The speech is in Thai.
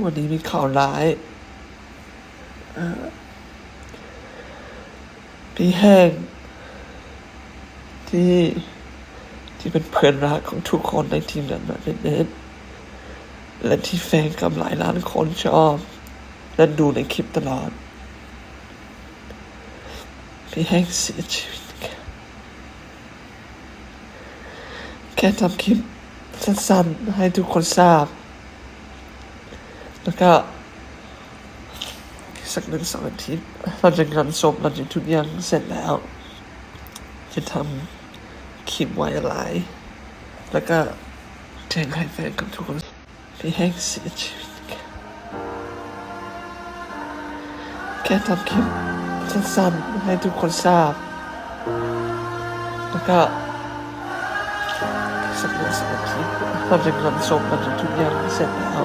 วันนี้มีข่าวร้ายพี่แห้งที่ที่เป็นเพื่อนรักของทุกคนในทีมนั้นมาเน้นๆและที่แฟนกับหลายล้านคนชอบ และดูในคลิปตลอด พี่แห้งเสียชีวิตแค่ทำคลิปสั้นๆให้ทุกคนทราบ แล้วก็สักหนึ่งสองอาทิตย์เราจะงานศพเราจะทุกอย่างเสร็จแล้ว จะทำคลิปไว้อะไรแล้วก็แจ้งให้แฟนกับทุกคนพี่แห้งเสียชีวิตแค่ทำคลิปสั้นๆให้ทุกคนทราบ แล้วก็สักหนึ่งสองอาทิตย์เราจะงานศพเราจะทุกอย่างเสร็จแล้ว